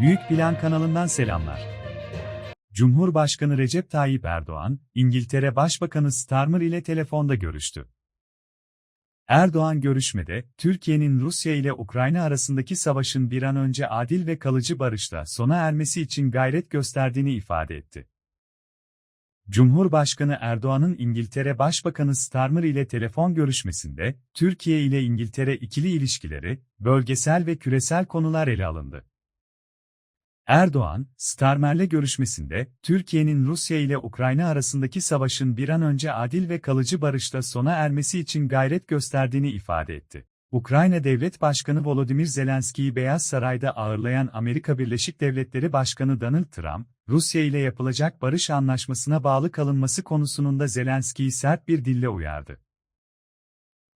Büyük Plan kanalından selamlar. Cumhurbaşkanı Recep Tayyip Erdoğan, İngiltere Başbakanı Starmer ile telefonda görüştü. Erdoğan görüşmede, Türkiye'nin Rusya ile Ukrayna arasındaki savaşın bir an önce adil ve kalıcı barışla sona ermesi için gayret gösterdiğini ifade etti. Cumhurbaşkanı Erdoğan'ın İngiltere Başbakanı Starmer ile telefon görüşmesinde, Türkiye ile İngiltere ikili ilişkileri, bölgesel ve küresel konular ele alındı. Erdoğan, Starmer'le görüşmesinde, Türkiye'nin Rusya ile Ukrayna arasındaki savaşın bir an önce adil ve kalıcı barışla sona ermesi için gayret gösterdiğini ifade etti. Ukrayna Devlet Başkanı Volodymyr Zelenski'yi Beyaz Saray'da ağırlayan Amerika Birleşik Devletleri Başkanı Donald Trump, Rusya ile yapılacak barış anlaşmasına bağlı kalınması konusunda Zelenski'yi sert bir dille uyardı.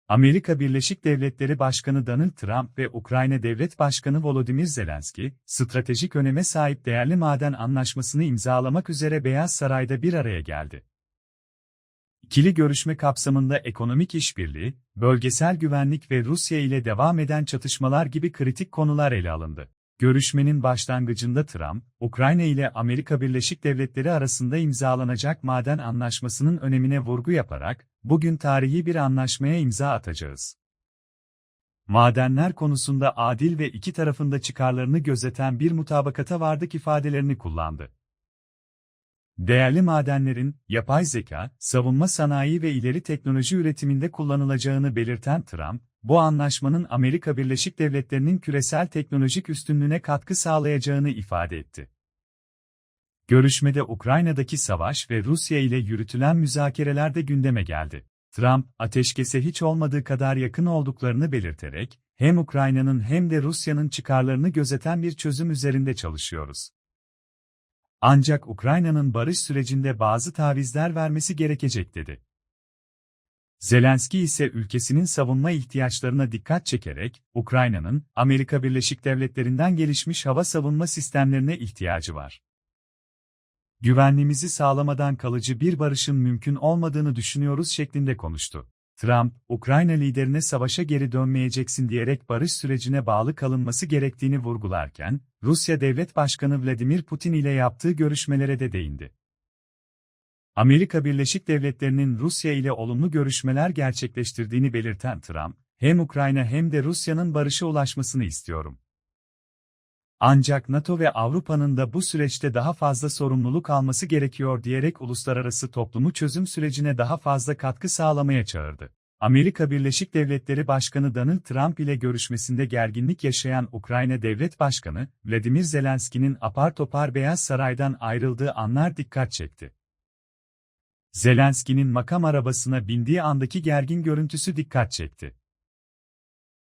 Amerika Birleşik Devletleri Başkanı Donald Trump ve Ukrayna Devlet Başkanı Volodymyr Zelenski, stratejik öneme sahip değerli maden anlaşmasını imzalamak üzere Beyaz Saray'da bir araya geldi. İkili görüşme kapsamında ekonomik işbirliği, bölgesel güvenlik ve Rusya ile devam eden çatışmalar gibi kritik konular ele alındı. Görüşmenin başlangıcında Trump, Ukrayna ile Amerika Birleşik Devletleri arasında imzalanacak maden anlaşmasının önemine vurgu yaparak, bugün tarihi bir anlaşmaya imza atacağız. Madenler konusunda adil ve iki tarafında çıkarlarını gözeten bir mutabakata vardık ifadelerini kullandı. Değerli madenlerin, yapay zeka, savunma sanayi ve ileri teknoloji üretiminde kullanılacağını belirten Trump, bu anlaşmanın Amerika Birleşik Devletleri'nin küresel teknolojik üstünlüğüne katkı sağlayacağını ifade etti. Görüşmede Ukrayna'daki savaş ve Rusya ile yürütülen müzakereler de gündeme geldi. Trump, ateşkese hiç olmadığı kadar yakın olduklarını belirterek, hem Ukrayna'nın hem de Rusya'nın çıkarlarını gözeten bir çözüm üzerinde çalışıyoruz. Ancak Ukrayna'nın barış sürecinde bazı tavizler vermesi gerekecek dedi. Zelenski ise ülkesinin savunma ihtiyaçlarına dikkat çekerek, Ukrayna'nın, Amerika Birleşik Devletleri'nden gelişmiş hava savunma sistemlerine ihtiyacı var. Güvenliğimizi sağlamadan kalıcı bir barışın mümkün olmadığını düşünüyoruz şeklinde konuştu. Trump, Ukrayna liderine savaşa geri dönmeyeceksin diyerek barış sürecine bağlı kalınması gerektiğini vurgularken, Rusya Devlet Başkanı Vladimir Putin ile yaptığı görüşmelere de değindi. Amerika Birleşik Devletleri'nin Rusya ile olumlu görüşmeler gerçekleştirdiğini belirten Trump, hem Ukrayna hem de Rusya'nın barışa ulaşmasını istiyorum. Ancak NATO ve Avrupa'nın da bu süreçte daha fazla sorumluluk alması gerekiyor diyerek uluslararası toplumu çözüm sürecine daha fazla katkı sağlamaya çağırdı. Amerika Birleşik Devletleri Başkanı Donald Trump ile görüşmesinde gerginlik yaşayan Ukrayna Devlet Başkanı, Vladimir Zelenski'nin apar topar Beyaz Saray'dan ayrıldığı anlar dikkat çekti. Zelenski'nin makam arabasına bindiği andaki gergin görüntüsü dikkat çekti.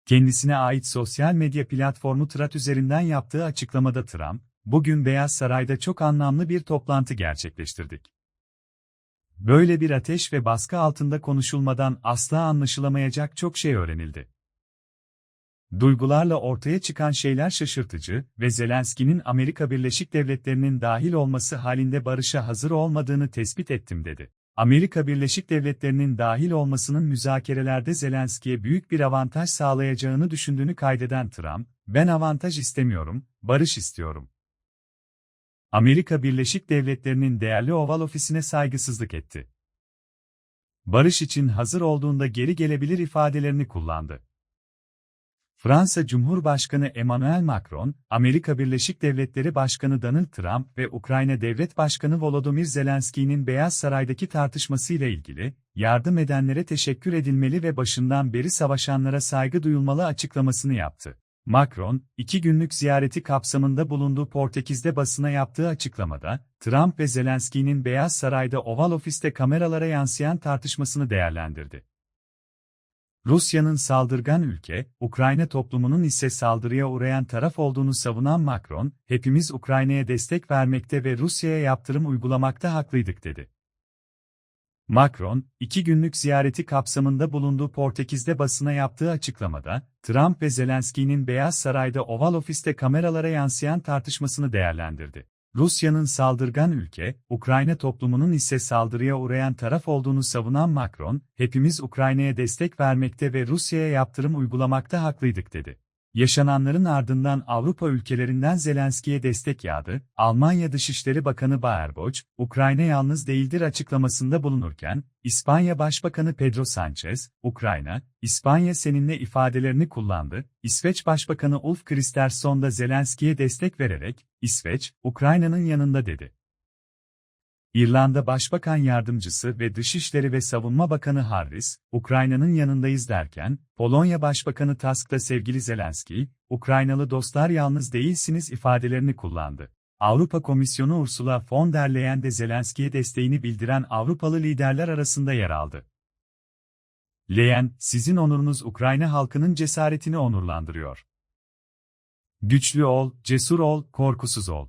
Kendisine ait sosyal medya platformu Trat üzerinden yaptığı açıklamada Trump, bugün Beyaz Saray'da çok anlamlı bir toplantı gerçekleştirdik. Böyle bir ateş ve baskı altında konuşulmadan asla anlaşılamayacak çok şey öğrenildi. Duygularla ortaya çıkan şeyler şaşırtıcı ve Zelenski'nin Amerika Birleşik Devletleri'nin dahil olması halinde barışa hazır olmadığını tespit ettim dedi. Amerika Birleşik Devletleri'nin dahil olmasının müzakerelerde Zelenski'ye büyük bir avantaj sağlayacağını düşündüğünü kaydeden Trump, ben avantaj istemiyorum, barış istiyorum. Amerika Birleşik Devletleri'nin değerli Oval Ofisi'ne saygısızlık etti. Barış için hazır olduğunda geri gelebilir ifadelerini kullandı. Fransa Cumhurbaşkanı Emmanuel Macron, Amerika Birleşik Devletleri Başkanı Donald Trump ve Ukrayna Devlet Başkanı Volodymyr Zelenski'nin Beyaz Saray'daki tartışmasıyla ilgili, yardım edenlere teşekkür edilmeli ve başından beri savaşanlara saygı duyulmalı açıklamasını yaptı. Macron, iki günlük ziyareti kapsamında bulunduğu Portekiz'de basına yaptığı açıklamada, Trump ve Zelenski'nin Beyaz Saray'da Oval Ofis'te kameralara yansıyan tartışmasını değerlendirdi. Rusya'nın saldırgan ülke, Ukrayna toplumunun ise saldırıya uğrayan taraf olduğunu savunan Macron, hepimiz Ukrayna'ya destek vermekte ve Rusya'ya yaptırım uygulamakta haklıydık dedi. Macron, iki günlük ziyareti kapsamında bulunduğu Portekiz'de basına yaptığı açıklamada, Trump ve Zelenski'nin Beyaz Saray'da Oval Ofis'te kameralara yansıyan tartışmasını değerlendirdi. Rusya'nın saldırgan ülke, Ukrayna toplumunun ise saldırıya uğrayan taraf olduğunu savunan Macron, hepimiz Ukrayna'ya destek vermekte ve Rusya'ya yaptırım uygulamakta haklıydık dedi. Yaşananların ardından Avrupa ülkelerinden Zelenski'ye destek yağdı. Almanya Dışişleri Bakanı Baerbock, Ukrayna yalnız değildir açıklamasında bulunurken, İspanya Başbakanı Pedro Sanchez, Ukrayna, İspanya seninle ifadelerini kullandı. İsveç Başbakanı Ulf Kristersson da Zelenski'ye destek vererek, İsveç, Ukrayna'nın yanında dedi. İrlanda Başbakan Yardımcısı ve Dışişleri ve Savunma Bakanı Harris, Ukrayna'nın yanındayız derken, Polonya Başbakanı Tusk da sevgili Zelenski, Ukraynalı dostlar yalnız değilsiniz ifadelerini kullandı. Avrupa Komisyonu Ursula von der Leyen de Zelenski'ye desteğini bildiren Avrupalı liderler arasında yer aldı. Leyen, sizin onurunuz Ukrayna halkının cesaretini onurlandırıyor. Güçlü ol, cesur ol, korkusuz ol.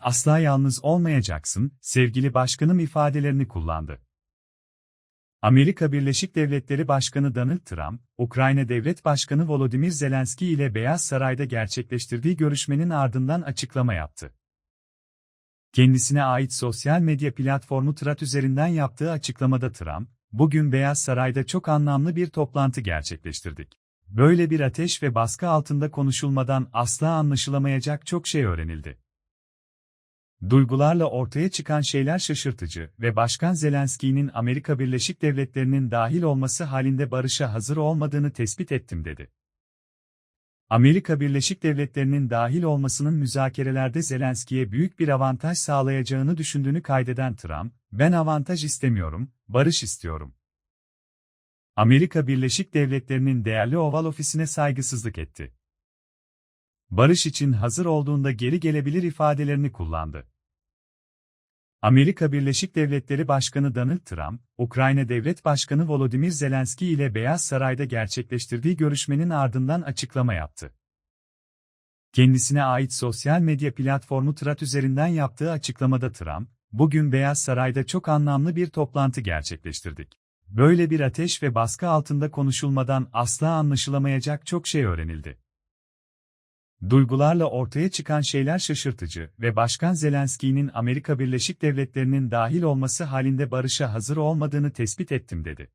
Asla yalnız olmayacaksın, sevgili başkanım ifadelerini kullandı. Amerika Birleşik Devletleri Başkanı Donald Trump, Ukrayna Devlet Başkanı Volodymyr Zelenski ile Beyaz Saray'da gerçekleştirdiği görüşmenin ardından açıklama yaptı. Kendisine ait sosyal medya platformu Trat üzerinden yaptığı açıklamada Trump, bugün Beyaz Saray'da çok anlamlı bir toplantı gerçekleştirdik. Böyle bir ateş ve baskı altında konuşulmadan asla anlaşılamayacak çok şey öğrenildi. Duygularla ortaya çıkan şeyler şaşırtıcı ve Başkan Zelenski'nin Amerika Birleşik Devletleri'nin dahil olması halinde barışa hazır olmadığını tespit ettim dedi. Amerika Birleşik Devletleri'nin dahil olmasının müzakerelerde Zelenski'ye büyük bir avantaj sağlayacağını düşündüğünü kaydeden Trump, ben avantaj istemiyorum, barış istiyorum. Amerika Birleşik Devletleri'nin değerli Oval Ofisi'ne saygısızlık etti. Barış için hazır olduğunda geri gelebilir ifadelerini kullandı. Amerika Birleşik Devletleri Başkanı Donald Trump, Ukrayna Devlet Başkanı Volodymyr Zelenski ile Beyaz Saray'da gerçekleştirdiği görüşmenin ardından açıklama yaptı. Kendisine ait sosyal medya platformu Trat üzerinden yaptığı açıklamada Trump, bugün Beyaz Saray'da çok anlamlı bir toplantı gerçekleştirdik. Böyle bir ateş ve baskı altında konuşulmadan asla anlaşılamayacak çok şey öğrenildi. Duygularla ortaya çıkan şeyler şaşırtıcı ve Başkan Zelenski'nin Amerika Birleşik Devletleri'nin dahil olması halinde barışa hazır olmadığını tespit ettim dedi.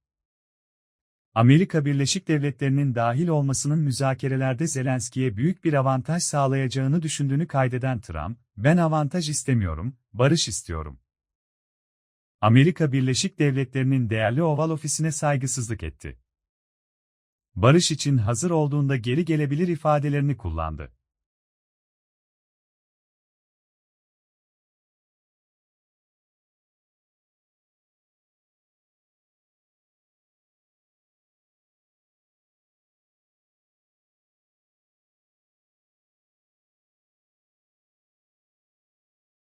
Amerika Birleşik Devletleri'nin dahil olmasının müzakerelerde Zelenski'ye büyük bir avantaj sağlayacağını düşündüğünü kaydeden Trump, ben avantaj istemiyorum, barış istiyorum. Amerika Birleşik Devletleri'nin değerli Oval Ofisi'ne saygısızlık etti. Barış için hazır olduğunda geri gelebilir ifadelerini kullandı.